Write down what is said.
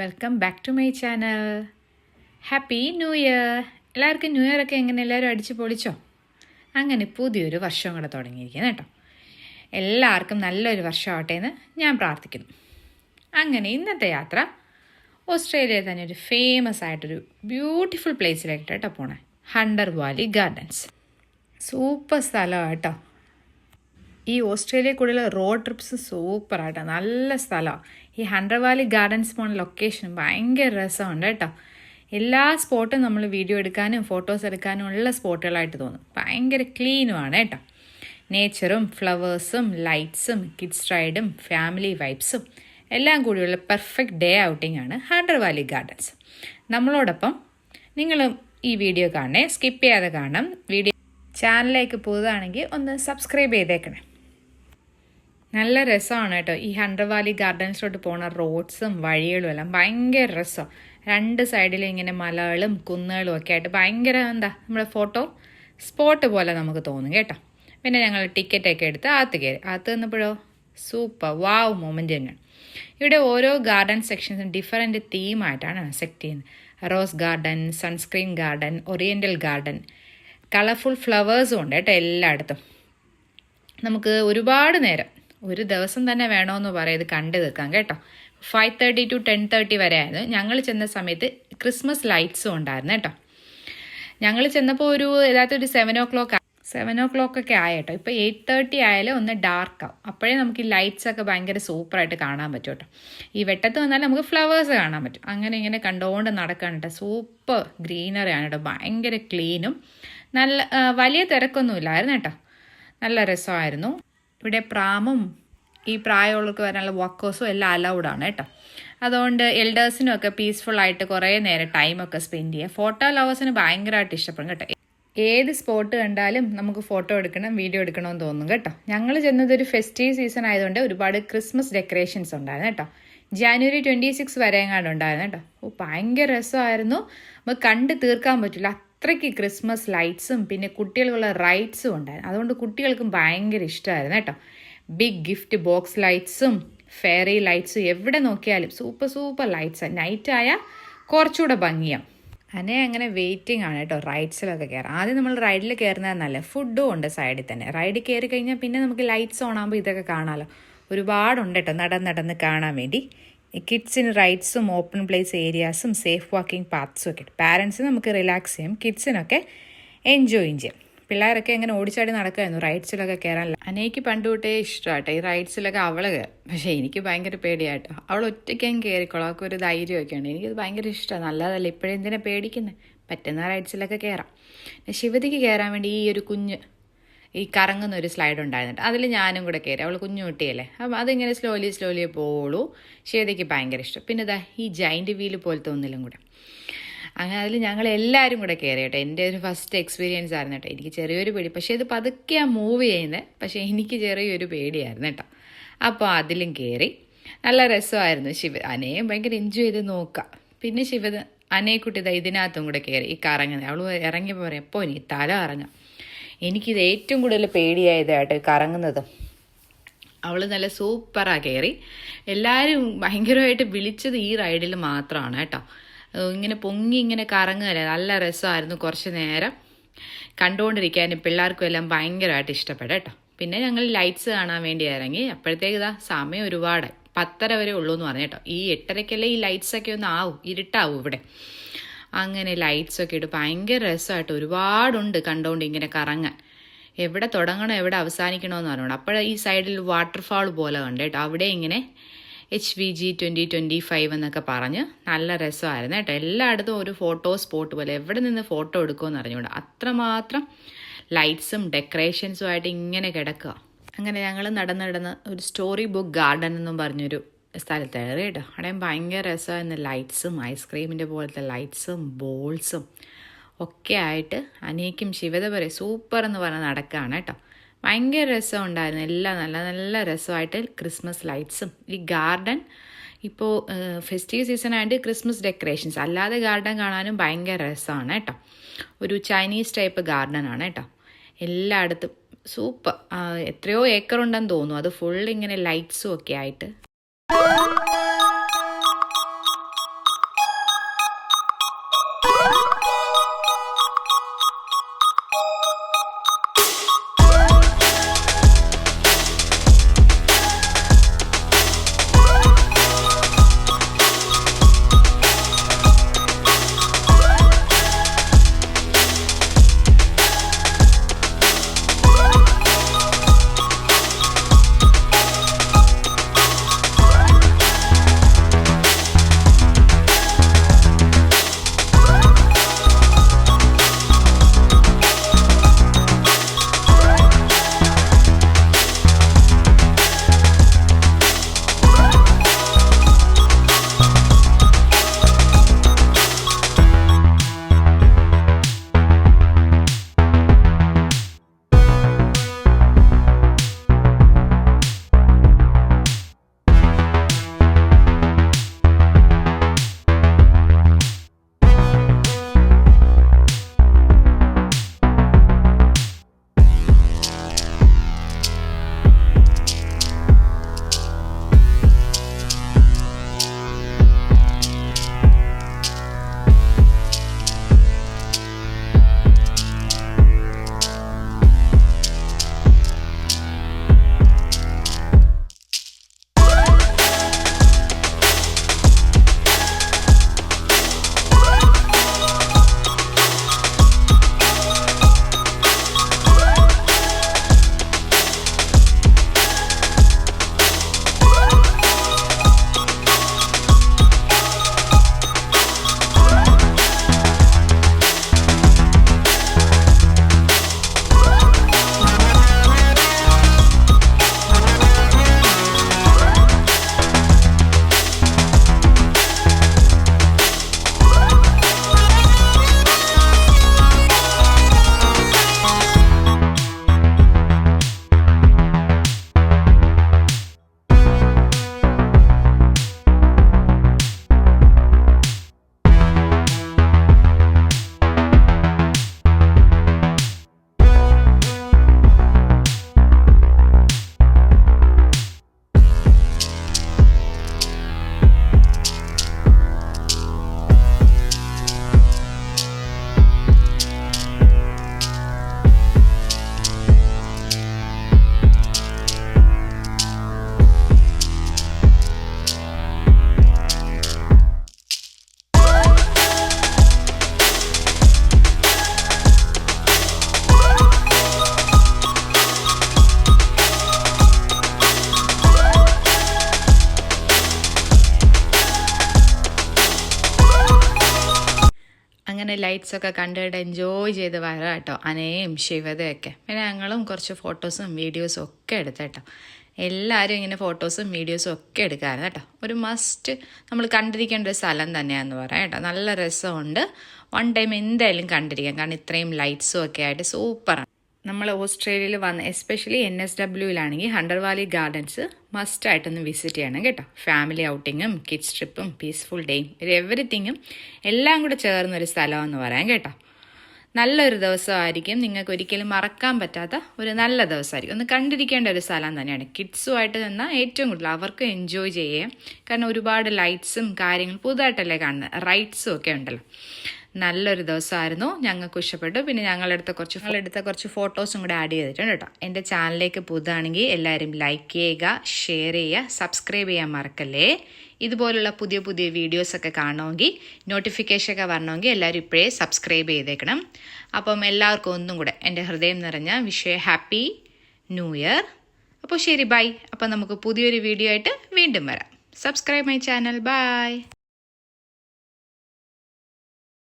Welcome back to my channel happy new year എല്ലാവർക്കും new year ഒക്കെ എങ്ങനെ? എല്ലാവരും അടിച്ച് പൊളിച്ചോ? അങ്ങനെ പുതിയൊരു വർഷം കൂടെ തുടങ്ങിയിരിക്കുന്നു കേട്ടോ. എല്ലാവർക്കും നല്ലൊരു വർഷമാവട്ടെ എന്ന് ഞാൻ പ്രാർത്ഥിക്കുന്നു. അങ്ങനെ ഇന്നത്തെ യാത്ര ഓസ്ട്രേലിയയിൽ തന്നെ ഒരു ഫേമസ് ആയിട്ടൊരു ബ്യൂട്ടിഫുൾ പ്ലേസിലായിട്ട് കേട്ടോ പോണേ. ഹണ്ടർ വാലി ഗാർഡൻസ് സൂപ്പർ സ്ഥലമാണ് കേട്ടോ. ഈ ഓസ്ട്രേലിയ കൂടുതൽ റോഡ് ട്രിപ്സ് സൂപ്പറായിട്ടോ നല്ല സ്ഥലമാണ് ഈ ഹൺഡ്രഡ് വാലി ഗാർഡൻസ് പോണ ലൊക്കേഷൻ ഭയങ്കര രസമുണ്ട് കേട്ടോ. എല്ലാ സ്പോട്ടും നമ്മൾ വീഡിയോ എടുക്കാനും ഫോട്ടോസ് എടുക്കാനും ഉള്ള സ്പോട്ടുകളായിട്ട് തോന്നും. ഭയങ്കര ക്ലീനുമാണ് കേട്ടോ. നേച്ചറും ഫ്ലവേഴ്സും ലൈറ്റ്സും കിഡ്സ് റൈഡും ഫാമിലി വൈബ്സും എല്ലാം കൂടിയുള്ള പെർഫെക്റ്റ് ഡേ ഔട്ടിംഗ് ആണ് ഹൺഡ്ര വാലി ഗാർഡൻസ് നമ്മളോടൊപ്പം നിങ്ങൾ ഈ വീഡിയോ കാണണേ. സ്കിപ്പ് ചെയ്യാതെ കാണണം. വീഡിയോ ചാനലിലേക്ക് പോകുകയാണെങ്കിൽ ഒന്ന് സബ്സ്ക്രൈബ് ചെയ്തേക്കണേ. നല്ല രസമാണ് കേട്ടോ. ഈ ഹൺഡ്രഡ് വാലി ഗാർഡൻസിലോട്ട് പോണ റോഡ്സും വഴികളും എല്ലാം ഭയങ്കര രസം. രണ്ട് സൈഡിലും ഇങ്ങനെ മലകളും കുന്നുകളും ഒക്കെ ആയിട്ട് ഭയങ്കര എന്താ നമ്മുടെ ഫോട്ടോ സ്പോട്ട് പോലെ നമുക്ക് തോന്നും കേട്ടോ. പിന്നെ ഞങ്ങൾ ടിക്കറ്റൊക്കെ എടുത്ത് അകത്ത് കയറി. അകത്ത് നിന്നപ്പോഴോ? സൂപ്പർ. വാവ് മൊമെന്റ് തന്നെയാണ് ഇവിടെ ഓരോ ഗാർഡൻ സെക്ഷൻസും ഡിഫറെന്റ് തീമായിട്ടാണ് സെക്ട് ചെയ്യുന്നത്. Rose garden sunken garden oriental garden. Colourful ഫ്ലവേഴ്സും ഉണ്ട് കേട്ടോ എല്ലായിടത്തും. നമുക്ക് ഒരുപാട് നേരം ഒരു ദിവസം തന്നെ വേണമെന്ന് പറയാം. ഇത് കണ്ടു കേട്ടോ. Five thirty to ten thirty വരെ ആയിരുന്നു. ഞങ്ങൾ ചെന്ന സമയത്ത് ക്രിസ്മസ് ലൈറ്റ്സും ഉണ്ടായിരുന്നു കേട്ടോ. ഞങ്ങൾ ചെന്നപ്പോൾ ഒരു ഏതാത്ത ഒരു seven o'clock seven o'clock ഒക്കെ ആയ കേട്ടോ. ഇപ്പോൾ എയ്റ്റ് തേർട്ടി ആയാലും ഒന്ന് ഡാർക്ക് ആവും. അപ്പോഴേ നമുക്ക് ഈ ലൈറ്റ്സ് ഒക്കെ ഭയങ്കര സൂപ്പറായിട്ട് കാണാൻ പറ്റും കേട്ടോ. ഈ വെട്ടത്ത് വന്നാൽ നമുക്ക് ഫ്ലവേഴ്സ് കാണാൻ പറ്റും. അങ്ങനെ ഇങ്ങനെ കണ്ടുകൊണ്ട് നടക്കാൻ കേട്ടോ. സൂപ്പർ ഗ്രീനറിയാണ് കേട്ടോ. ഭയങ്കര ക്ലീനും നല്ല വലിയ തിരക്കൊന്നുമില്ലായിരുന്നു കേട്ടോ. നല്ല രസമായിരുന്നു. ഇവിടെ പ്രാമും ഈ പ്രായമുള്ളവർക്ക് വരാനുള്ള വാക്കേഴ്സും എല്ലാം അലൗഡാണ് കേട്ടോ. അതുകൊണ്ട് എൽഡേഴ്സിനും ഒക്കെ പീസ്ഫുൾ ആയിട്ട് കുറേ നേരം ടൈമൊക്കെ സ്പെൻഡ് ചെയ്യുക ഫോട്ടോ ലവേഴ്സിന് ഭയങ്കരമായിട്ട് ഇഷ്ടപ്പെടും കേട്ടോ. ഏത് സ്പോട്ട് കണ്ടാലും നമുക്ക് ഫോട്ടോ എടുക്കണം വീഡിയോ എടുക്കണം എന്ന് തോന്നും കേട്ടോ. ഞങ്ങൾ ചെന്നത് ഒരു ഫെസ്റ്റീവ് സീസൺ ആയതുകൊണ്ട് ഒരുപാട് ക്രിസ്മസ് ഡെക്കറേഷൻസ് ഉണ്ടായിരുന്നു കേട്ടോ. ജാനുവരി ട്വന്റി സിക്സ് വരെ എങ്ങാണ്ട് ഉണ്ടായിരുന്നു കേട്ടോ. ഭയങ്കര രസമായിരുന്നു. നമുക്ക് കണ്ട് തീർക്കാൻ പറ്റില്ല. അത്രയ്ക്ക് ക്രിസ്മസ് ലൈറ്റ്സും പിന്നെ കുട്ടികൾക്കുള്ള റൈറ്റ്സും ഉണ്ടായിരുന്നു. അതുകൊണ്ട് കുട്ടികൾക്കും ഭയങ്കര ഇഷ്ടമായിരുന്നു കേട്ടോ. ബിഗ് ഗിഫ്റ്റ് ബോക്സ് ലൈറ്റ്സും ഫെയറി ലൈറ്റ്സും എവിടെ നോക്കിയാലും സൂപ്പർ സൂപ്പർ ലൈറ്റ്സ് നൈറ്റ് ആയാൽ കുറച്ചുകൂടെ ഭംഗിയാവും അനേ അങ്ങനെ വെയിറ്റിംഗ് ആണ് കേട്ടോ റൈഡ്സിലൊക്കെ കയറാം ആദ്യം നമ്മൾ റൈഡിൽ കയറുന്നത് നല്ല ഫുഡും ഉണ്ട് സൈഡിൽ തന്നെ. റൈഡിൽ കയറി കഴിഞ്ഞാൽ പിന്നെ നമുക്ക് ലൈറ്റ്സ് ഓൺ ആകുമ്പോൾ ഇതൊക്കെ കാണാമല്ലോ ഒരുപാടുണ്ട് കേട്ടോ നടന്ന് നടന്ന് കാണാൻ വേണ്ടി. കിഡ്സിന് റൈറ്റ്സും ഓപ്പൺ പ്ലേസ് ഏരിയാസും സേഫ് വാക്കിംഗ് പാത്സും ഒക്കെ ഉണ്ട്. പാരൻസിന് നമുക്ക് റിലാക്സ് ചെയ്യും കിഡ്സിനൊക്കെ എൻജോയും ചെയ്യാം. പിള്ളേരൊക്കെ എങ്ങനെ ഓടിച്ചാടി നടക്കുമായിരുന്നു റൈഡ്സിലൊക്കെ കയറാനില്ല അനേക്ക് പണ്ട് തൊട്ടേ ഇഷ്ടമാട്ടെ ഈ റൈഡ്സിലൊക്കെ അവൾ കയറും പക്ഷേ എനിക്ക് ഭയങ്കര പേടിയാട്ടോ. അവൾ ഒറ്റയ്ക്കും കയറിക്കോളും അവൾക്ക് ഒരു ധൈര്യമൊക്കെ ഉണ്ട് എനിക്കത് ഭയങ്കര ഇഷ്ടമാണ് നല്ലതല്ല ഇപ്പോഴെന്തിനാണ് പേടിക്കുന്നത് പറ്റുന്ന റൈഡ്സിലൊക്കെ കയറാം ശിവതിക്ക് കയറാൻ വേണ്ടി ഈ ഒരു കുഞ്ഞ് ഈ കറങ്ങുന്ന ഒരു സ്ലൈഡ് ഉണ്ടായിരുന്നിട്ട് അതിൽ ഞാനും കൂടെ കയറി അവൾ കുഞ്ഞു കുട്ടിയല്ലേ. അപ്പം അതിങ്ങനെ സ്ലോലി സ്ലോലി പോളൂ ഷേതയ്ക്ക് ഭയങ്കര ഇഷ്ടം. പിന്നെ ഇതാ ഈ ജൈന്റ് വീൽ പോലത്തെ ഒന്നിലും കൂടെ. അങ്ങനെ അതിൽ ഞങ്ങൾ എല്ലാവരും കൂടെ കയറി കേട്ടോ. എന്റെ ഒരു ഫസ്റ്റ് എക്സ്പീരിയൻസ് ആയിരുന്നു കേട്ടോ. എനിക്ക് ചെറിയൊരു പേടി. പക്ഷേ ഇത് പതുക്കെയാണ് മൂവ് ചെയ്യുന്നത് പക്ഷേ എനിക്ക് ചെറിയൊരു പേടിയായിരുന്നു കേട്ടോ. അപ്പോൾ അതിലും കയറി നല്ല രസമായിരുന്നു ശിവ. അനയും ഭയങ്കര എൻജോയ് ചെയ്ത് നോക്കാം. പിന്നെ ശിവ അനയെക്കുട്ടി ഇതാ ഇതിനകത്തും കൂടെ കയറി ഈ കറങ്ങുന്നത് അവൾ ഇറങ്ങിയപ്പോൾ പറയും എപ്പോൾ ഇനി തല കറങ്ങാം. എനിക്കിത് ഏറ്റവും കൂടുതൽ പേടിയായതായിട്ട് കറങ്ങുന്നത്. അവൾ നല്ല സൂപ്പറാണ് കയറി എല്ലാവരും ഭയങ്കരമായിട്ട് വിളിച്ചത് ഈ റൈഡിൽ മാത്രമാണ് കേട്ടോ. ഇങ്ങനെ പൊങ്ങി ഇങ്ങനെ കറങ്ങുകയല്ലേ? നല്ല രസമായിരുന്നു കുറച്ച് നേരം. കണ്ടുകൊണ്ടിരിക്കാനും പിള്ളേർക്കും എല്ലാം ഭയങ്കരമായിട്ട് ഇഷ്ടപ്പെട്ടു കേട്ടോ. പിന്നെ ഞങ്ങൾ ലൈറ്റ്സ് കാണാൻ വേണ്ടി ഇറങ്ങി. അപ്പോഴത്തേക്ക് ഇതാ സമയം ഒരുപാട് പത്തര വരെ ഉള്ളൂ എന്ന് പറഞ്ഞു കേട്ടോ. ഈ എട്ടരയ്ക്കല്ലേ ഈ ലൈറ്റ്സൊക്കെ ഒന്ന് ആവും ഇരുട്ടാവും ഇവിടെ. അങ്ങനെ ലൈറ്റ്സൊക്കെ ഇട്ട് ഭയങ്കര രസമായിട്ട് ഒരുപാടുണ്ട് കണ്ടുകൊണ്ട് ഇങ്ങനെ കറങ്ങാൻ. എവിടെ തുടങ്ങണോ എവിടെ അവസാനിക്കണമെന്ന് പറഞ്ഞോണ്ട് അപ്പോൾ ഈ സൈഡിൽ വാട്ടർഫാൾ പോലെ കണ്ട് കേട്ടോ. അവിടെ ഇങ്ങനെ H V G twenty twenty five എന്നൊക്കെ പറഞ്ഞ് നല്ല രസമായിരുന്നു കേട്ടോ. എല്ലായിടത്തും ഒരു ഫോട്ടോ സ്പോട്ട് പോലെ. എവിടെ നിന്ന് ഫോട്ടോ എടുക്കുമെന്ന് അറിഞ്ഞുകൊണ്ട് അത്രമാത്രം ലൈറ്റ്സും ഡെക്കറേഷൻസും ആയിട്ട് ഇങ്ങനെ കിടക്കുക. അങ്ങനെ ഞങ്ങൾ നടന്ന് നടന്ന് ഒരു സ്റ്റോറി ബുക്ക് ഗാർഡൻ എന്നും പറഞ്ഞൊരു സ്ഥലത്ത് കയറി കേട്ടോ അവിടെ ഭയങ്കര രസമായിരുന്നു ലൈറ്റ്സും ഐസ്ക്രീമിന്റെ പോലത്തെ ലൈറ്റ്സും ബോൾസും ഒക്കെ ആയിട്ട് അനേക്കും ശിവത പറയും സൂപ്പർ എന്ന് പറഞ്ഞ് നടക്കുകയാണ് കേട്ടോ. ഭയങ്കര രസം ഉണ്ടായിരുന്നു എല്ലാം നല്ല നല്ല രസമായിട്ട് ക്രിസ്മസ് ലൈറ്റ്സും ഈ ഗാർഡൻ ഇപ്പോൾ ഫെസ്റ്റീവ് സീസൺ ആയിട്ട് ക്രിസ്മസ് ഡെക്കറേഷൻസ് അല്ലാതെ ഗാർഡൻ കാണാനും ഭയങ്കര രസമാണ് കേട്ടോ. ഒരു ചൈനീസ് ടൈപ്പ് ഗാർഡൻ ആണ് കേട്ടോ. എല്ലായിടത്തും സൂപ്പർ. എത്രയോ ഏക്കർ ഉണ്ടെന്ന് തോന്നുന്നു. അത് ഫുൾ ഇങ്ങനെ ലൈറ്റ്സും ഒക്കെ ആയിട്ട്. Música അങ്ങനെ ലൈറ്റ്സ് ഒക്കെ കണ്ടിട്ട് എൻജോയ് ചെയ്ത് വരാം കേട്ടോ. അനയും ശിവതയൊക്കെ. പിന്നെ ഞങ്ങളും കുറച്ച് ഫോട്ടോസും വീഡിയോസും ഒക്കെ എടുത്തേട്ടോ എല്ലാവരും ഇങ്ങനെ ഫോട്ടോസും വീഡിയോസും ഒക്കെ എടുക്കാമായിരുന്നു കേട്ടോ. ഒരു മസ്റ്റ് നമ്മൾ കണ്ടിരിക്കേണ്ട ഒരു സ്ഥലം തന്നെയാണെന്ന് പറയാം കേട്ടോ. നല്ല രസമുണ്ട്. വൺ ടൈം എന്തായാലും കണ്ടിരിക്കാം. കാരണം ഇത്രയും ലൈറ്റ്സും ഒക്കെ ആയിട്ട് സൂപ്പറാണ് നമ്മൾ ഓസ്ട്രേലിയയിൽ വന്ന് എസ്പെഷ്യലി എൻ എസ് ഡബ്ല്യുവിലാണെങ്കിൽ ഹണ്ടർ വാലി ഗാർഡൻസ് മസ്റ്റായിട്ടൊന്ന് വിസിറ്റ് ചെയ്യണം കേട്ടോ. ഫാമിലി ഔട്ടിങ്ങും കിഡ്സ് ട്രിപ്പും പീസ്ഫുൾ ഡേയും എവറിത്തിങ്ങും എല്ലാം കൂടെ ചേർന്നൊരു സ്ഥലമെന്ന് പറയാം കേട്ടോ. നല്ലൊരു ദിവസമായിരിക്കും. നിങ്ങൾക്ക് ഒരിക്കലും മറക്കാൻ പറ്റാത്ത ഒരു നല്ല ദിവസമായിരിക്കും. ഒന്ന് കണ്ടിരിക്കേണ്ട ഒരു സ്ഥലം തന്നെയാണ്. കിഡ്സുമായിട്ട് നിന്നാൽ ഏറ്റവും കൂടുതൽ അവർക്ക് എൻജോയ് ചെയ്യാം. കാരണം ഒരുപാട് ലൈറ്റ്സും കാര്യങ്ങളും പുതുതായിട്ടല്ലേ കാണുന്നത്. റൈറ്റ്സും ഒക്കെ ഉണ്ടല്ലോ. നല്ലൊരു ദിവസമായിരുന്നു. ഞങ്ങൾക്ക് ഇഷ്ടപ്പെട്ടു. പിന്നെ ഞങ്ങളെടുത്ത കുറച്ച് ഞങ്ങളെടുത്ത കുറച്ച് ഫോട്ടോസും കൂടെ ആഡ് ചെയ്തിട്ടുണ്ട് കേട്ടോ. എന്റെ ചാനലിലേക്ക് പുതുതാണെങ്കിൽ എല്ലാവരും ലൈക്ക് ചെയ്യുക ഷെയർ ചെയ്യുക സബ്സ്ക്രൈബ് ചെയ്യാൻ മറക്കല്ലേ. ഇതുപോലുള്ള പുതിയ പുതിയ വീഡിയോസൊക്കെ കാണണമെങ്കിൽ നോട്ടിഫിക്കേഷൻ ഒക്കെ വരണമെങ്കിൽ എല്ലാവരും ഇപ്പോഴേ സബ്സ്ക്രൈബ് ചെയ്തേക്കണം. അപ്പം എല്ലാവർക്കും ഒന്നും കൂടെ എന്റെ ഹൃദയം നിറഞ്ഞ വിഷയ ഹാപ്പി ന്യൂ ഇയർ അപ്പോൾ ശരി ബൈ അപ്പം നമുക്ക് പുതിയൊരു വീഡിയോ ആയിട്ട് വീണ്ടും വരാം. Subscribe my channel by